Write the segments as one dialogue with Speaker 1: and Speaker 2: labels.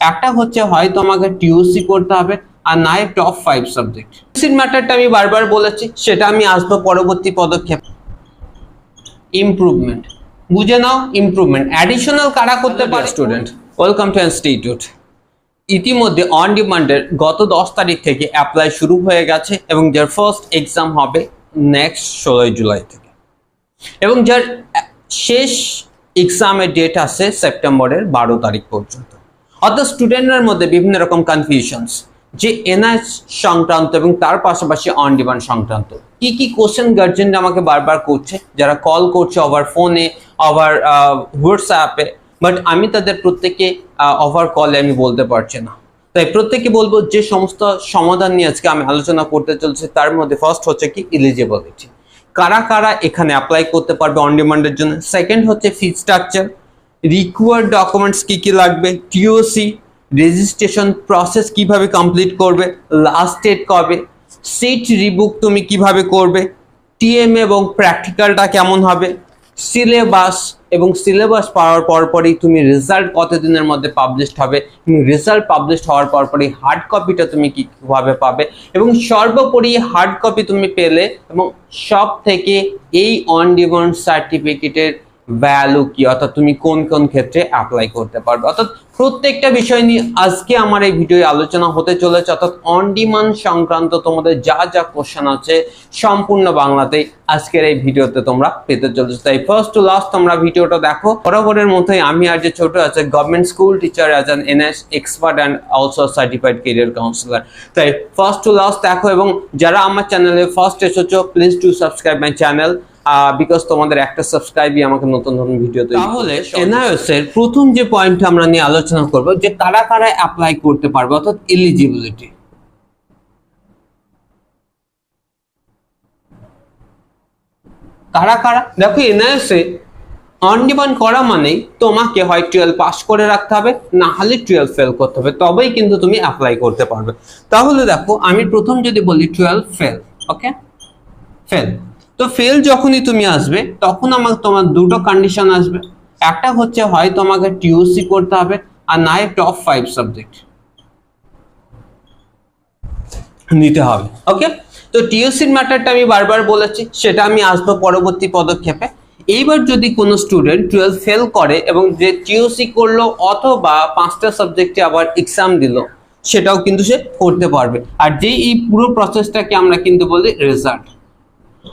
Speaker 1: একটা হচ্ছে হয় তোমাকে টিউসি করতে হবে আর নাই টপ ফাইভ সাবজেক্ট টিউসির ম্যাটারটা আমি বারবার বলেছি সেটা আমি আসব পরবর্তী পদক্ষেপ। ইমপ্রুভমেন্ট বুঝে নাও ইমপ্রুভমেন্ট অ্যাডিশনাল কারা করতে পারে? স্টুডেন্ট ওয়েলকাম টু ইনস্টিটিউট ইতিমধ্যে অন ডিমান্ডের গত দশ তারিখ থেকে অ্যাপ্লাই শুরু হয়ে গেছে এবং যার ফার্স্ট এক্সাম হবে নেক্সট ষোলোই জুলাই থেকে। এবং যার শেষ এক্সামের ডেট আছে সেপ্টেম্বরের বারো তারিখ পর্যন্ত। অর্থাৎ স্টুডেন্টদের মধ্যে বিভিন্ন রকম কনফিউশনস যে এনআইএস সংক্রান্ত এবং তার পাশাপাশি অন ডিমান্ড সংক্রান্ত। কি কি কোশ্চেন গার্জেন আমাকে বারবার করছে, যারা কল করছে ওভার ফোনে ওভার হোয়াটসঅ্যাপে বাট আমি তাদের প্রত্যেকে ওভার কলে আমি বলতে পারছি না। তাই প্রত্যেকে বলব যে সমস্ত সমাধান নিয়ে আজকে আমি আলোচনা করতে চলছি, তার মধ্যে ফার্স্ট হচ্ছে কি এলিজিবিলিটি কারা কারা এখানে অ্যাপ্লাই করতে পারবে অন ডিমান্ডের জন্য? সেকেন্ড হচ্ছে ফি স্ট্রাকচার রিকোয়ার্ড ডকুমেন্টস কি কি লাগবে? টিওসি রেজিস্ট্রেশন প্রসেস কীভাবে কমপ্লিট করবে? লাস্ট ডেট কবে? সিট রিবুক তুমি কীভাবে করবে? টিএম এবং প্র্যাকটিক্যালটা কেমন হবে? সিলেবাস এবং সিলেবাস পাওয়ার পরপরই তুমি রেজাল্ট কতদিনের মধ্যে পাবলিশড হবে? রেজাল্ট পাবলিশড হওয়ার পর পরপরই হার্ড কপিটা তুমি কীভাবে পাবে? এবং সর্বোপরি হার্ড কপি তুমি পেলে এবং সব থেকে এই অন ডিমান্ড সার্টিফিকেটের ভ্যালু কি? অর্থাৎ তুমি কোন কোন ক্ষেত্রে অ্যাপ্লাই করতে পারবে? অর্থাৎ প্রত্যেকটা বিষয় নিয়ে আজকে আমার এই ভিডিও আলোচনা হতে চলেছে। অর্থাৎ অন ডিমান্ড সংক্রান্ত তোমাদের যা যা কোশ্চেন আছে, সম্পূর্ণ বাংলাতেই আজকের এই ভিডিওতে তোমরা পেতে চলেছো। তাই ফার্স্ট টু লাস্ট তোমরা ভিডিওটা দেখো। বরাবরের মতোই আমি আর যে ছোট আছে government school teacher as an NS expert and also certified career counsellor তাই ফার্স্ট টু লাস্ট দেখো এবং যারা আমার চ্যানেলে ফার্স্ট এসেছ please to subscribe my channel because তোমাদের একটা সাবস্ক্রাইবই আমাকে নতুন নতুন ভিডিও তৈরি তাহলে এনআইএস এর প্রথম যে পয়েন্ট আমরা নিয়ে আলোচনা করব যে কারা কারা অ্যাপ্লাই করতে পারবে অর্থাৎ এলিজিবিলিটি কারা কারা? দেখো এনআইএস এ অন ডিমান্ড করা মানেই তোমাকে হয় টুয়েলভ পাস করে রাখতে হবে না হলে টুয়েলভ ফেল করতে হবে তবেই কিন্তু তুমি অ্যাপ্লাই করতে পারবে। তাহলে দেখো আমি প্রথম যদি বলি টুয়েলভ ফেল ওকে ফেল তো ফেল যখনই তুমি আসবে তখন আমার তোমার দুটো কন্ডিশন আসবে। একটা হচ্ছে হয় তোমাকে টিউসি করতে হবে আর নাই টপ ফাইভ সাবজেক্ট নিতে হবে। ওকে তো টিউসির ম্যাটারটা আমি বারবার বলেছি সেটা আমি আসব পরবর্তী পদক্ষেপে। এইবার যদি কোনো স্টুডেন্ট টুয়েলভ ফেল করে এবং যে টিউসি করল অথবা পাঁচটা সাবজেক্টে আবার এক্সাম দিল সেটাও কিন্তু সে করতে পারবে। আর যে এই পুরো প্রসেসটাকে আমরা কিন্তু বলি রেজাল্ট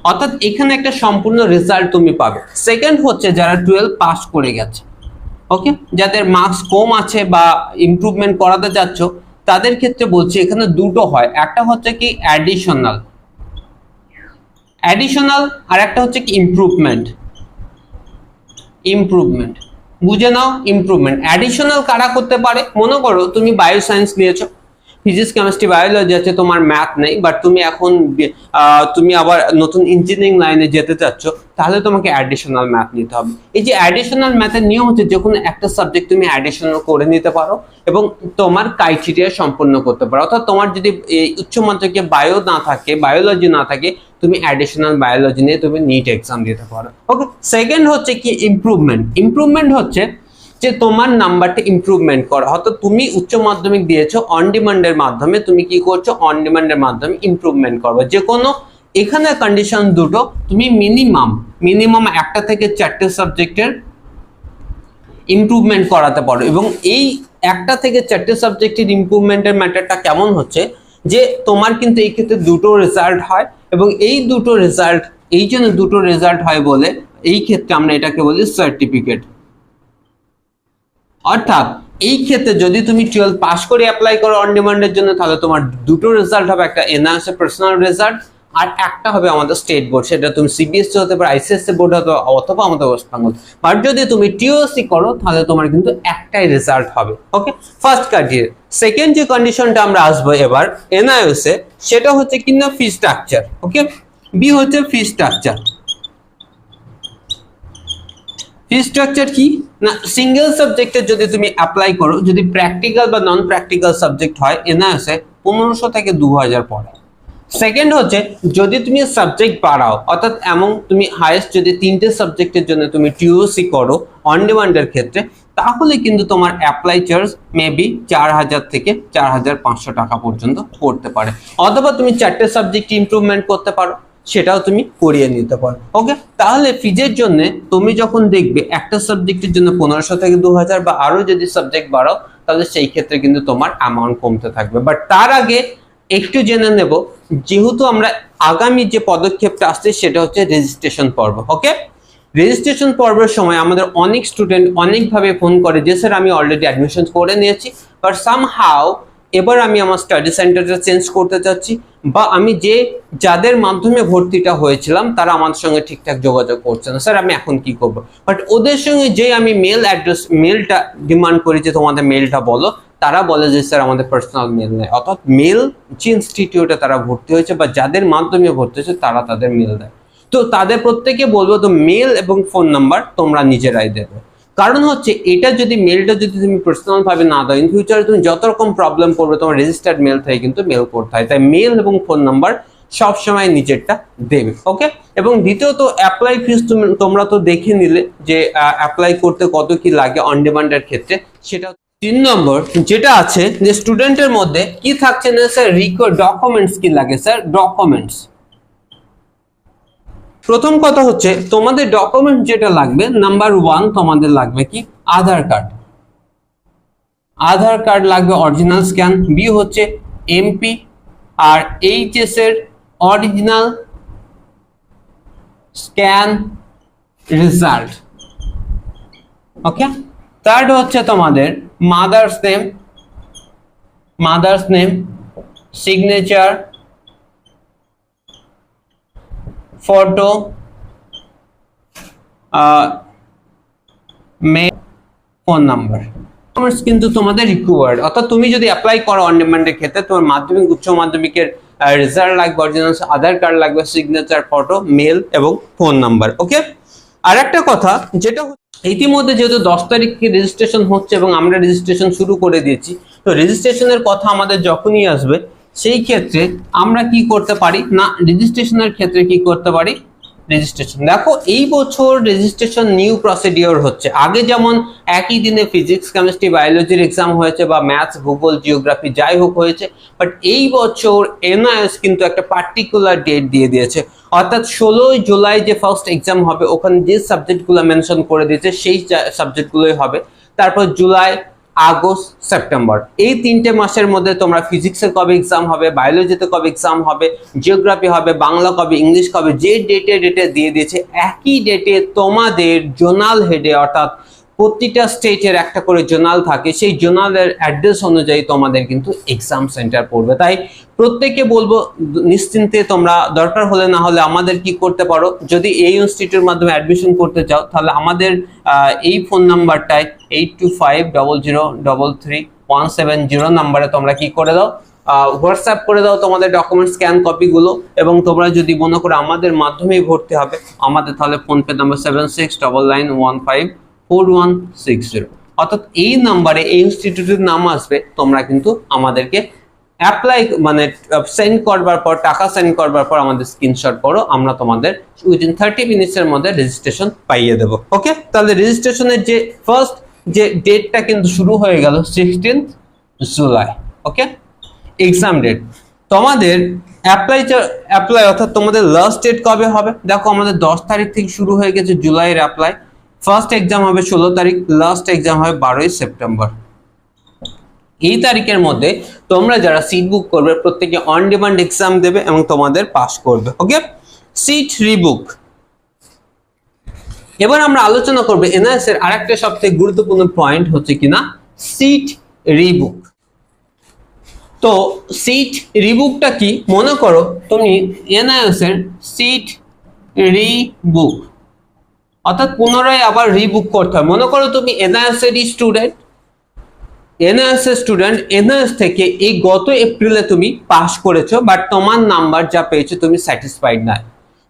Speaker 1: অর্থাৎ এখানে একটা সম্পূর্ণ রেজাল্ট তুমি পাবে। সেকেন্ড হচ্ছে যারা টুয়েলভ পাস করে গেছে ওকে যাদের মার্কস কম আছে বা ইমপ্রুভমেন্ট করাতে চাচ্ছ, তাদের ক্ষেত্রে বলছি এখানে দুটো হয়। একটা হচ্ছে কি অ্যাডিশনাল অ্যাডিশনাল আর একটা হচ্ছে কি ইমপ্রুভমেন্ট ইমপ্রুভমেন্ট বুঝে নাও ইমপ্রুভমেন্ট অ্যাডিশনাল কারা করতে পারে? মনে করো তুমি বায়ো সায়েন্স নিয়েছো ফিজিক্স কেমিস্ট্রি বায়োলজি আছে, তোমার ম্যাথ নেই বাট তুমি এখন তুমি আবার নতুন ইঞ্জিনিয়ারিং লাইনে যেতে চাচ্ছ, তাহলে তোমাকে অ্যাডিশনাল ম্যাথ নিতে হবে। এই যে অ্যাডিশনাল ম্যাথের নিয়ম হচ্ছে যে কোনো একটা সাবজেক্ট তুমি অ্যাডিশনাল করে নিতে পারো এবং তোমার ক্রাইটেরিয়া সম্পূর্ণ করতে পারো। অর্থাৎ তোমার যদি উচ্চ মাধ্যমিকে বায়ো না থাকে বায়োলজি না থাকে, তুমি অ্যাডিশনাল বায়োলজি নিয়ে তুমি নিট এক্সাম দিতে পারো। ওকে সেকেন্ড হচ্ছে কি ইমপ্রুভমেন্ট ইমপ্রুভমেন্ট হচ্ছে যে তোমার নাম্বারটা ইমপ্রুভমেন্ট করা। হয়তো তুমি উচ্চ মাধ্যমিক দিয়েছ অন ডিমান্ডের মাধ্যমে তুমি কি করছ? অন ডিমান্ডের মাধ্যমে ইমপ্রুভমেন্ট করবে। যে কোনো এখানে কন্ডিশন দুটো, তুমি মিনিমাম মিনিমাম একটা থেকে চারটে সাবজেক্টের ইম্প্রুভমেন্ট করাতে পারো। এবং এই একটা থেকে চারটে সাবজেক্টের ইমপ্রুভমেন্টের ম্যাটারটা কেমন হচ্ছে? যে তোমার কিন্তু এই ক্ষেত্রে দুটো রেজাল্ট হয় এবং এই দুটো রেজাল্ট এই জন্য দুটো রেজাল্ট হয় বলে এই ক্ষেত্রে আমরা এটাকে বলি সার্টিফিকেট অর্থাৎ এই ক্ষেত্রে যদি তুমি টুয়েলভ পাস করে অ্যাপ্লাই করো অন ডিমান্ডের জন্য, তাহলে তোমার দুটো রেজাল্ট হবে, একটা এনআরএস পার্সোনাল রেজাল্ট আর একটা হবে আমাদের স্টেট বোর্ড সেটা তুমি সিবিএসসি হতে পারে আইসিএসসি বোর্ড হতে অথবা আমাদের ওয়েস্ট বেঙ্গল বাট যদি তুমি টিওসি করো, তাহলে তোমার কিন্তু একটাই রেজাল্ট হবে ওকে ফার্স্ট ক্রাইটেরিয়া সেকেন্ড যে কন্ডিশনটা আমরা আসব এবার এনআইএস সেটা হচ্ছে কিনা ফি স্ট্রাকচার ওকে বি হচ্ছে ফি স্ট্রাকচার ফি স্ট্রাকচার কি? না সিঙ্গেল সাবজেক্টে যদি তুমি অ্যাপ্লাই করো, যদি প্র্যাকটিক্যাল বা নন প্র্যাকটিক্যাল সাবজেক্ট হয় এনআইএসে পনেরোশো থেকে দু হাজার পড়ে। সেকেন্ড হচ্ছে, যদি তুমি সাবজেক্ট বাড়াও, অর্থাৎ এমন তুমি হায়েস্ট যদি তিনটে সাবজেক্টের জন্য তুমি টিওসি করো অন ডিমান্ডের ক্ষেত্রে, তাহলে কিন্তু তোমার অ্যাপ্লাই চার্জ মেবি চার হাজার থেকে চার হাজার পাঁচশো টাকা পর্যন্ত পড়তে পারে। অথবা তুমি চারটে সাবজেক্ট ইমপ্রুভমেন্ট করতে পারো। সেটাও তুমি করিয়ে নিতে পারো। ওকে তাহলে ফিজের জন্য তুমি যখন দেখবে একটা সাবজেক্টের জন্য পনেরোশো থেকে দু হাজার বা আরও যদি সাবজেক্ট বাড়াও, তাহলে সেই ক্ষেত্রে কিন্তু তোমার অ্যামাউন্ট কমতে থাকবে। বাট তার আগে একটু জেনে নেব, যেহেতু আমরা আগামী যে পদক্ষেপটা আসছে, সেটা হচ্ছে রেজিস্ট্রেশন পর্ব। ওকে রেজিস্ট্রেশন পর্বের সময় আমাদের অনেক স্টুডেন্ট অনেকভাবে ফোন করে যে স্যার আমি অলরেডি অ্যাডমিশন করে নিয়েছি। বাট সাম হাউ এবার আমি আমার স্টাডি সেন্টারটা চেঞ্জ করতে চাচ্ছি বা আমি যে যাদের মাধ্যমে ভর্তিটা হয়েছিলাম, তারা আমার সঙ্গে ঠিকঠাক যোগাযোগ করছে না। স্যার আমি এখন কি করব? বাট ওদের সঙ্গে যে আমি মেল অ্যাড্রেস মেলটা ডিমান্ড করি যে তোমাদের মেলটা বলো, তারা বলে যে স্যার আমাদের পার্সোনাল মেল নেয় অর্থাৎ মেল যে ইনস্টিটিউটে তারা ভর্তি হয়েছে বা যাদের মাধ্যমে ভর্তি হয়েছে, তারা তাদের মেল দেয়। তো তাদের প্রত্যেকে বলব, তো মেল এবং ফোন নাম্বার তোমরা নিজেরাই দেবে। কারণ হচ্ছে এটা যদি মেলটা যদি তুমি পার্সোনাল ভাবে না দাও ইন ফিউচারে তুমি যত রকম প্রবলেম করবে, তোমার রেজিস্টার্ড মেল থেকে কিন্তু মেল করতে হয়। তাই মেল এবং ফোন নাম্বার সবসময় নিজেরটা দেবে ওকে এবং দ্বিতীয়ত অ্যাপ্লাই ফিস তুমি, তোমরা তো দেখে নিলে যে অ্যাপ্লাই করতে কত কি লাগে অন ডিমান্ডের ক্ষেত্রে। সেটা তিন নম্বর, যেটা আছে যে স্টুডেন্টের মধ্যে কি থাকছে না স্যার রিকোয়ার ডকুমেন্টস কি লাগে স্যার ডকুমেন্টস প্রথম কথা হচ্ছে, তোমাদের ডকুমেন্ট যেটা লাগবে নাম্বার ওয়ান তোমাদের লাগবে কি? আধার কার্ড আধার কার্ড লাগবে অরিজিনাল স্ক্যান বি হচ্ছে এমপি আর এইচএস এর original scan result okay third হচ্ছে তোমাদের mother's name mother's name signature photo মে ফোন নাম্বার কিন্তু তোমাদের রিকোয়ার্ড অর্থাৎ তুমি যদি অ্যাপ্লাই করো অন ডিমান্ডের ক্ষেত্রে, তোমার মাধ্যমিক, উচ্চ মাধ্যমিকের রেজাল্ট লাগবে অরিজিনাল আধার কার্ড লাগবে সিগনেচার ফটো মেল এবং ফোন নাম্বার ওকে আর একটা কথা, যেটা ইতিমধ্যে যেহেতু দশ তারিখে রেজিস্ট্রেশন হচ্ছে এবং আমরা রেজিস্ট্রেশন শুরু করে দিয়েছি, তো রেজিস্ট্রেশনের কথা আমাদের যখনই আসবে সেই ক্ষেত্রে আমরা কি করতে পারি? না রেজিস্ট্রেশনের ক্ষেত্রে কি করতে পারি? রেজিস্ট্রেশন দেখো, এই বছর রেজিস্ট্রেশন নিউ প্রসিডিওর হচ্ছে। আগে যেমন একই দিনে ফিজিক্স কেমিস্ট্রি বায়োলজির এক্সাম হয়েছে বা ম্যাথস ভূগোল জিওগ্রাফি যাই হোক হয়েছে বাট এই বছর এনআইএস কিন্তু একটা পার্টিকুলার ডেট দিয়ে দিয়েছে। অর্থাৎ ষোলোই জুলাই যে ফার্স্ট এক্সাম হবে, ওখানে যে সাবজেক্টগুলো মেনশন করে দিয়েছে, সেই সাবজেক্টগুলোই হবে। তারপর জুলাই আগস্ট, সেপ্টেম্বর। এই তিনটে মাসের মধ্যে তোমরা ফিজিক্সের কবে এক্সাম হবে বায়োলজিতে কবে এক্সাম হবে জিওগ্রাফি হবে, বাংলা কবে, ইংলিশ কবে, যে ডেটে ডেটে দিয়ে দিয়েছে, একই ডেটে তোমাদের জোনাল হেডে অর্থাৎ প্রতিটা স্টেটের একটা করে জোনাল থাকে, সেই জোনালের অ্যাড্রেস অনুযায়ী তোমাদের কিন্তু এক্সাম সেন্টার পড়বে। তাই প্রত্যেককে বলব, নিশ্চিন্তে তোমরা দরকার হলে না হলে আমাদের কি করতে পারো? যদি এই ইনস্টিটিউটের মাধ্যমে অ্যাডমিশন করতে চাও, তাহলে আমাদের এই phone নাম্বারটায় eight two five double zero double three one seven zero নাম্বারে তোমরা কি করে দাও হোয়াটসঅ্যাপ করে দাও তোমাদের ডকুমেন্ট স্ক্যান কপিগুলো এবং তোমরা যদি মনে করো আমাদের মাধ্যমেই ভর্তি হবে, আমাদের তাহলে PhonePe number seven six double nine one five four one six zero অর্থাৎ এই নাম্বারে, এই ইনস্টিটিউটের নাম আসবে, তোমরা কিন্তু আমাদেরকে অ্যাপ্লাই মানে সেন্ড করবার পর, টাকা সেন্ড করবার পর আমাদের স্ক্রিনশট করো আমরা তোমাদের উইদিন থার্টি মিনিটসের মধ্যে রেজিস্ট্রেশন পাইয়ে দেবো ওকে তাহলে রেজিস্ট্রেশনের যে ফার্স্ট যে ডেটটা কিন্তু শুরু হয়ে গেল sixteen July okay exam date তোমাদের অ্যাপ্লাই অ্যাপ্লাই অর্থাৎ তোমাদের লাস্ট ডেট কবে হবে? দেখো আমাদের দশ তারিখ থেকে শুরু হয়ে গেছে জুলাইয়ের অ্যাপ্লাই ফার্স্ট এক্সাম হবে ষোলো তারিখ লাস্ট এক্সাম হবে বারোই সেপ্টেম্বর। এই তারিখের মধ্যে তোমরা যারা সিট বুক করবে, প্রত্যেকে অন ডিমান্ড এক্সাম দেবে এবং তোমাদের পাস করবে ওকে সিট রিবুক এবার আমরা আলোচনা করব এনআইএস এর আরেকটা সবথেকে গুরুত্বপূর্ণ পয়েন্ট হচ্ছে কিনা? সিট রিবুক তো সিট রিবুকটা কি? মনে করো তুমি এনআইএস এর সিট রিবুক অর্থাৎ পুনরায় আবার রিবুক করতে হয়। মনে করো তুমি এনআইএস এর স্টুডেন্ট এনআইএস স্টুডেন্ট এনআইএস থেকে এই গত এপ্রিলে তুমি পাস করেছ বাট তোমার নাম্বার যা পেয়েছ তুমি স্যাটিসফাইড না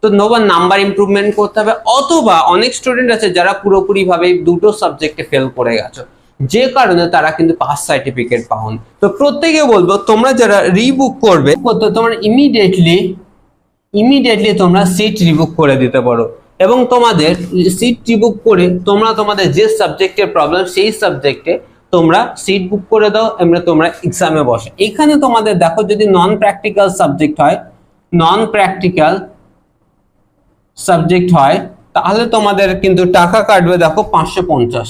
Speaker 1: তো তোমার নাম্বার ইমপ্রুভমেন্ট করতে হবে, অথবা অনেক স্টুডেন্ট আছে যারা পুরোপুরি ভাবে দুটো সাবজেক্টে ফেল করে গেছো। যে কারণে তারা কিন্তু পাস সার্টিফিকেট পাওন। তো প্রত্যেকে বলব, তোমরা যারা রিবুক করবে তোমরা ইমিডিয়েটলি ইমিডিয়েটলি তোমরা সিট রিবুক করে দিতে পারো। এবং তোমাদের সিট বুক করে তোমরা তোমাদের যে সাবজেক্টের প্রবলেম সেই সাবজেক্টে তোমরা সিট বুক করে দাও, এমনি তোমরা এক্সামে বসে। এখানে তোমাদের দেখো যদি নন প্র্যাকটিক্যাল সাবজেক্ট হয় নন প্র্যাকটিক্যাল সাবজেক্ট হয়, তাহলে তোমাদের কিন্তু টাকা কাটবে দেখো পাঁচশো পঞ্চাশ।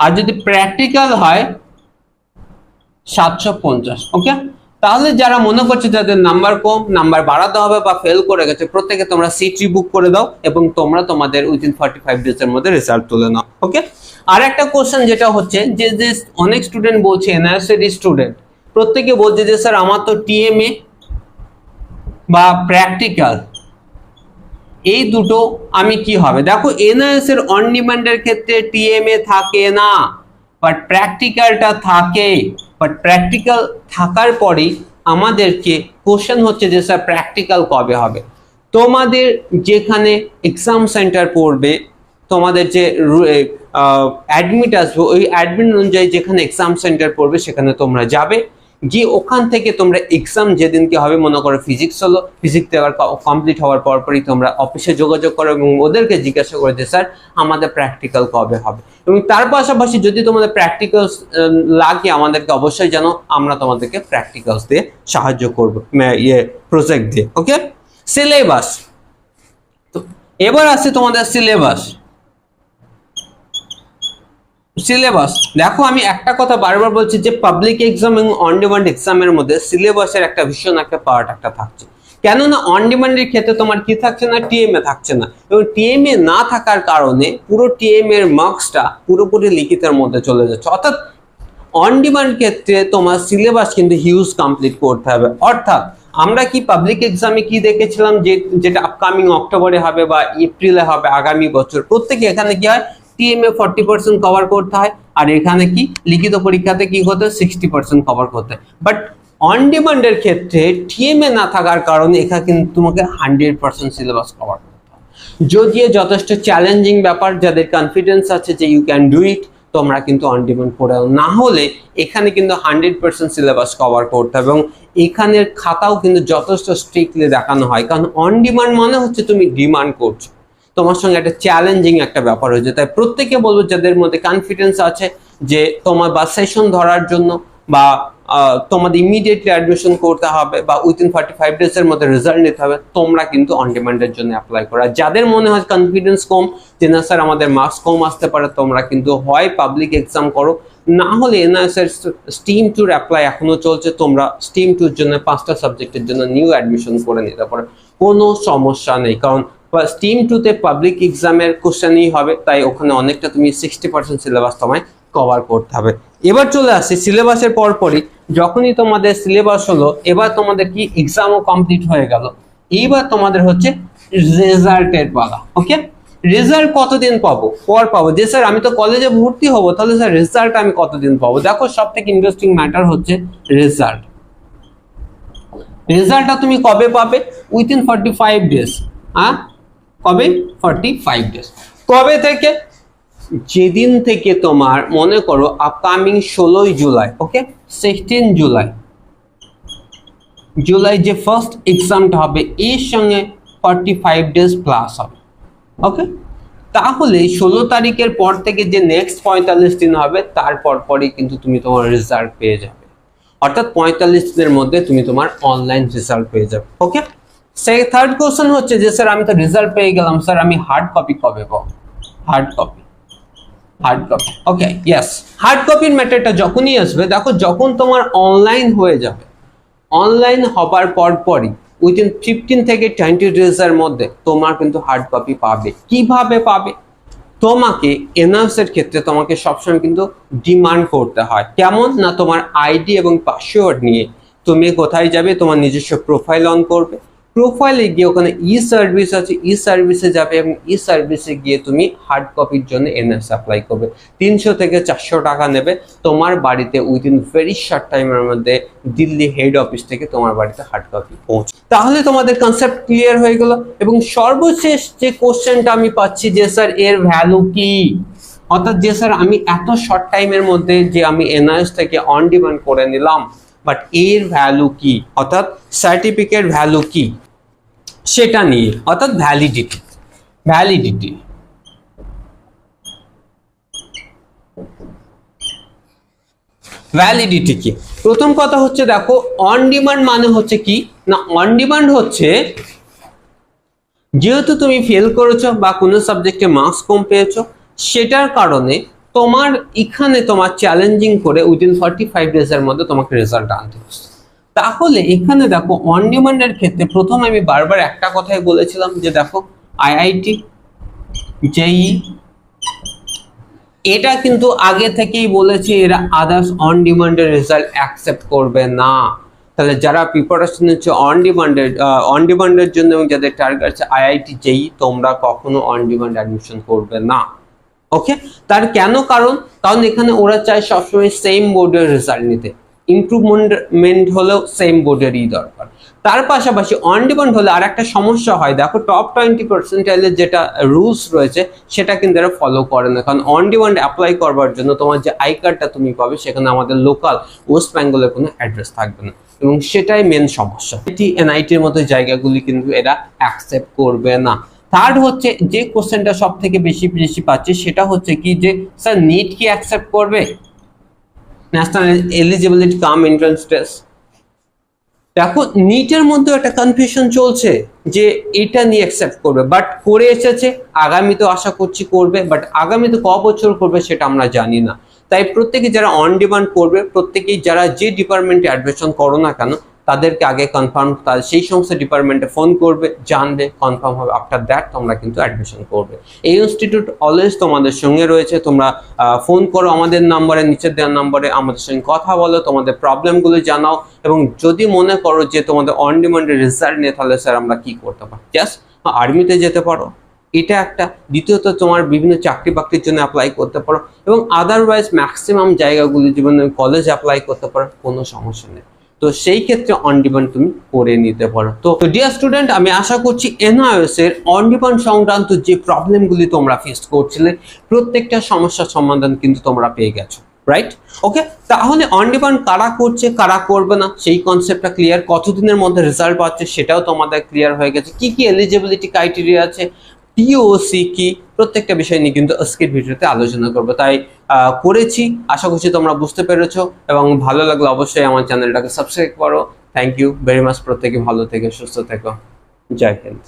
Speaker 1: আর যদি প্র্যাকটিক্যাল হয়, সাতশো পঞ্চাশ ওকে তাহলে যারা মনে করছে যাদের নাম্বার কম নাম্বার বাড়াতে হবে বা ফেল করে গেছে, প্রত্যেকে তোমরা সিট বুক করে দাও এবং তোমরা তোমাদের উইদিন ফর্টি ফাইভ ডেজ এর মধ্যে রেজাল্ট তুলে নাও ওকে আর একটা কোশ্চেন যেটা হচ্ছে যে যে অনেক স্টুডেন্ট বলছে এনআরসির স্টুডেন্ট প্রত্যেকে বলছে যে স্যার আমার তো টিএমএ বা প্র্যাকটিক্যাল এই দুটো আমি কি হবে? দেখো এনআইএস এর অন ডিমান্ডের ক্ষেত্রে টিএমএ থাকে না বাট প্র্যাকটিক্যালটা থাকে। বাট প্র্যাকটিক্যাল থাকার পরেই আমাদেরকে কোশ্চেন হচ্ছে যে স্যার প্র্যাকটিক্যাল কবে হবে? তোমাদের যেখানে এক্সাম সেন্টার পড়বে, তোমাদের যে অ্যাডমিট আসবে, ওই অ্যাডমিট অনুযায়ী যেখানে এক্সাম সেন্টার পড়বে, সেখানে তোমরা যাবে। গিয়ে ওখান থেকে তোমরা এক্সাম যেদিনকে হবে, মনে করো ফিজিক্স হলো ফিজিক্স দেওয়ার কমপ্লিট হওয়ার পরপরই তোমরা অফিসে যোগাযোগ করো এবং ওদেরকে জিজ্ঞাসা করে যে, স্যার, আমাদের প্র্যাকটিক্যাল কবে হবে? এবং তার পাশাপাশি যদি তোমাদের প্র্যাকটিক্যাল লাগে, আমাদেরকে অবশ্যই জানো আমরা তোমাদেরকে প্র্যাকটিক্যালস দিয়ে সাহায্য করব ইয়ে প্রজেক্ট দিয়ে ওকে সিলেবাস তো এবার আসছে তোমাদের সিলেবাস সিলেবাস। দেখো, আমি একটা কথা বারবার বলছি যে পাবলিক এক্সাম এবং অন ডিমান্ড এক্সামের মধ্যে সিলেবাসের একটা ভীষণ একটা পার্ট একটা থাকছে। কেননা অন ডিমান্ডের ক্ষেত্রে তোমার কি থাকছে না টিএমএ থাকছে না। এবং টিএমএ না থাকার কারণে পুরো টিএমএ এর মার্কসটা পুরোপুরি লিখিতের মধ্যে চলে যাচ্ছে। অর্থাৎ অন ডিমান্ড ক্ষেত্রে তোমার সিলেবাস কিন্তু হিউজ কমপ্লিট করতে হবে। অর্থাৎ, আমরা কি পাবলিক এক্সামে কি দেখেছিলাম যে, যেটা আপকামিং অক্টোবরে হবে বা এপ্রিলে হবে, আগামী বছর, প্রত্যেকে এখানে কি হয় টিএমএ ফর্টি পার্সেন্ট কভার করতে হয়। আর এখানে কি? লিখিত পরীক্ষাতে কি হতে সিক্সটি পার্সেন্ট কভার করতে বাট অন ডিমান্ডের ক্ষেত্রে টিএমএ না থাকার কারণে এখানে কিন্তু তোমাকে হান্ড্রেড পার্সেন্ট সিলেবাস কভার করতে হয়। যদিও যথেষ্ট চ্যালেঞ্জিং ব্যাপার, যাদের কনফিডেন্স আছে যে ইউ ক্যান ডু ইট তোমরা কিন্তু অন ডিমান্ড পড়াও না হলে এখানে কিন্তু হান্ড্রেড পার্সেন্ট সিলেবাস কভার করতে হবে এবং এখানের খাতাও কিন্তু যথেষ্ট স্ট্রিক্টলি দেখানো হয়। কারণ অন ডিমান্ড মানে হচ্ছে তুমি ডিমান্ড করছ। তোমার সঙ্গে একটা চ্যালেঞ্জিং একটা ব্যাপার হয়েছে। তাই প্রত্যেকে বলব, যাদের মধ্যে কনফিডেন্স আছে যে তোমার বা সেশন ধরার জন্য বা তোমাদের ইমিডিয়েটলি অ্যাডমিশন করতে হবে বা উইদিন ফর্টি ফাইভ ডেজ এর মধ্যে রেজাল্ট নিতে হবে, তোমরা কিন্তু অন ডিমান্ডের জন্য অ্যাপ্লাই করো। আর যাদের মনে হয় কনফিডেন্স কম, যে না স্যার আমাদের মার্কস কম আসতে পারে, তোমরা কিন্তু হয় পাবলিক এক্সাম করো। না হলে এনআইএস এর স্টিম টুর অ্যাপ্লাই এখনও চলছে, তোমরা স্টিম টুর জন্য পাঁচটা সাবজেক্টের জন্য নিউ অ্যাডমিশন করে নিতে পারো। কোনো সমস্যা নেই, কারণ স্টিম টুতে পাবলিক এক্সামের কোশ্চেনই হবে, তাই ওখানে অনেকটা তুমি সিক্সটি পার্সেন্ট সিলেবাস তোমায় কভার করতে হবে। এবার চলে আসছি সিলেবাসের পরপরই। যখনই তোমাদের সিলেবাস হলো, এবার তোমাদের কি এক্সামও কমপ্লিট হয়ে গেল। এইবার তোমাদের হচ্ছে রেজাল্টের পালা ওকে রেজাল্ট কতদিন পাবো? পর পাবো। যে স্যার আমি তো কলেজে ভর্তি হব, তাহলে স্যার রেজাল্ট আমি কতদিন পাবো? দেখো সব থেকে ইন্টারেস্টিং ম্যাটার হচ্ছে রেজাল্ট রেজাল্টটা তুমি কবে পাবে? উইথিন ফর্টি ফাইভ ডেজ হ্যাঁ কবে? ফর্টি ফাইভ ডেজ কবে থেকে? যেদিন থেকে তোমার, মনে করো আপকামিং ষোলোই July okay sixteen July. July যে ফার্স্ট এক্সামটা হবে, এর সঙ্গে ফর্টি ফাইভ ডেজ প্লাস হবে ওকে তাহলে ষোলো তারিখের পর থেকে যে নেক্সট পঁয়তাল্লিশ দিন হবে তারপর পরই কিন্তু তুমি তোমার রেজাল্ট পেয়ে যাবে। অর্থাৎ পঁয়তাল্লিশ দিনের মধ্যে তুমি তোমার অনলাইন রেজাল্ট পেয়ে যাবে ওকে সেই থার্ড কোশ্চেন হচ্ছে যে স্যার আমি তো রেজাল্ট পেয়ে গেলাম। স্যার আমি হার্ড কপি কবে পাবো? Hard copy hard copy okay yes hard কপির ম্যাটারটা যখনই আসবে, দেখো, যখন তোমার অনলাইন হয়ে যাবে অনলাইন হবার পর পরই উইদিন ফিফটিন থেকে টোয়েন্টি ডেজের মধ্যে, তোমার কিন্তু হার্ড কপি পাবে। কীভাবে পাবে? তোমাকে এনআরসের ক্ষেত্রে তোমাকে সবসময় কিন্তু ডিমান্ড করতে হয়। কেমন? না, তোমার আইডি এবং পাসওয়ার্ড নিয়ে। তুমি কোথায় যাবে? তোমার নিজস্ব প্রোফাইল অন করবে। প্রোফাইলে গিয়ে ওখানে ই সার্ভিস আছে ই সার্ভিসে যাবে এবং ই সার্ভিসে গিয়ে তুমি হার্ড কপির জন্য এনএস অ্যাপ্লাই করবে। তিনশো থেকে চারশো টাকা নেবে। তোমার বাড়িতে উইদিন ভেরি শর্ট টাইমের মধ্যে দিল্লি হেড অফিস থেকে তোমার বাড়িতে হার্ড কপি পৌঁছে। তাহলে তোমাদের কনসেপ্ট ক্লিয়ার হয়ে গেল এবং সর্বশেষ যে কোশ্চেনটা আমি পাচ্ছি যে, স্যার, এর ভ্যালু কি? অর্থাৎ যে, স্যার, আমি এত শর্ট টাইমের মধ্যে যে আমি এনআইএস থেকে অন ডিমান্ড করে নিলাম বাট এর ভ্যালু কি? অর্থাৎ সার্টিফিকেট ভ্যালু কি? সেটা নিয়ে অর্থাৎ ভ্যালিডিটি ভ্যালিডিটি ভ্যালিডিটি কি? প্রথম কথা হচ্ছে দেখো অন ডিমান্ড মানে হচ্ছে কি? না অন ডিমান্ড হচ্ছে যেহেতু তুমি ফেল করেছ বা কোনো সাবজেক্টে মার্কস কম পেয়েছ সেটার কারণে তোমার এখানে তোমার চ্যালেঞ্জিং করে উইদিন ফর্টি ফাইভ ডেজের মধ্যে তোমাকে রেজাল্ট আনতে হচ্ছে। তাহলে এখানে দেখো অন ডিমান্ডের ক্ষেত্রে প্রথম আমি বারবার একটা কথাই বলেছিলাম যে দেখো আইআইটি জেই এটা কিন্তু আগে থেকেই বলেছে এরা আদার্স অন ডিমান্ডের রেজাল্ট অ্যাকসেপ্ট করবে না। তাহলে যারা প্রিপারেশন হচ্ছে অন ডিমান্ডের অন ডিমান্ডের জন্য এবং যাদের টার্গেট আছে আইআইটি যেই তোমরা কখনো অন ডিমান্ড অ্যাডমিশন করবে না। ওকে তার কেন কারণ? কারণ এখানে ওরা চায় সবসময় সেম বোর্ডের রেজাল্ট নিতে। ইমপ্রুভমেন্ট হলেও সেম বোর্ডেরই দরকার। তার পাশাপাশি অন ডিমান্ড হলে আর একটা সমস্যা হয়। দেখো টপ টোয়েন্টি পার্সেন্টাইলের যেটা রুলস রয়েছে, সেটা কিন্তু এরা ফলো করে না। কারণ অন ডিমান্ড অ্যাপ্লাই করবার জন্য তোমার যে আই কার্ডটা তুমি পাবে, সেখানে আমাদের লোকাল ওয়েস্ট বেঙ্গলের কোনো অ্যাড্রেস থাকবে না। এবং সেটাই মেন সমস্যা। এটি এনআইটির মতো জায়গাগুলি কিন্তু এরা অ্যাকসেপ্ট করবে না। থার্ড হচ্ছে, যে কোশ্চেনটা সব থেকে বেশি বেশি পাচ্ছে, সেটা হচ্ছে কি যে স্যার নিট কি অ্যাকসেপ্ট করবে? National eligibility cum entrance test দেখো নিটের মধ্যে একটা কনফিউশন চলছে যে এটা নিয়ে অ্যাকসেপ্ট করবে। বাট করে এসেছে, আগামী তো আশা করছি করবে বাট আগামীতে ক বছর করবে সেটা আমরা জানি না। তাই প্রত্যেকে যারা অন ডিমান্ড করবে, প্রত্যেকেই যারা যে ডিপার্টমেন্টে অ্যাডমিশন করো না কেন তাদেরকে আগে কনফার্ম সেই সমস্ত ডিপার্টমেন্টে ফোন করবে, জানবে কনফার্ম হবে আফটার দ্যাট তোমরা কিন্তু অ্যাডমিশন করবে। এই ইনস্টিটিউট অলওয়েজ তোমাদের সঙ্গে রয়েছে, তোমরা ফোন করো আমাদের নাম্বারে নিচের দেওয়ার নাম্বারে আমাদের সঙ্গে কথা বলো, তোমাদের প্রবলেমগুলো জানাও, এবং যদি মনে করো যে তোমাদের অন ডিমান্ডের রেজাল্ট নিয়ে তাহলে স্যার আমরা কি করতে পারি? জাস্ট আর্মিতে যেতে পারো। এটা একটা। দ্বিতীয়ত, তোমার বিভিন্ন চাকরি বাকরির জন্য অ্যাপ্লাই করতে পারো, এবং আদারওয়াইজ ম্যাক্সিমাম জায়গাগুলি, জীবনে কলেজ অ্যাপ্লাই করতে পারো, কোনো সমস্যা নেই। তো সেই ক্ষেত্রে অন ডিমান্ড তুমি করে নিতে পারো। তো ডিয়ার স্টুডেন্ট আমি আশা করছি এনআইএস এর অন ডিমান্ড সংক্রান্ত যে প্রবলেমগুলি তোমরা ফেস করছিলে, প্রত্যেকটা সমস্যার সমাধান কিন্তু তোমরা পেয়ে গেছো রাইট ওকে তাহলে অন ডিমান্ড কারা করছে, কারা করবে না, সেই কনসেপ্টটা ক্লিয়ার কতদিনের মধ্যে রেজাল্ট পাচ্ছে সেটাও তোমাদের ক্লিয়ার হয়ে গেছে। কি কি এলিজিবিলিটি ক্রাইটেরিয়া আছে টিওসি কি? প্রত্যেকটা বিষয় নিয়ে কিন্তু আজকের ভিডিওতে আলোচনা করব। তাই করেছি। আশা করছি তোমরা বুঝতে পেরেছ এবং ভালো লাগলে অবশ্যই আমার চ্যানেলটাকে সাবস্ক্রাইব করো। থ্যাংক ইউ ভেরি মাচ প্রত্যেকে ভালো থেকে, সুস্থ থেকো। জয় হিন্দ।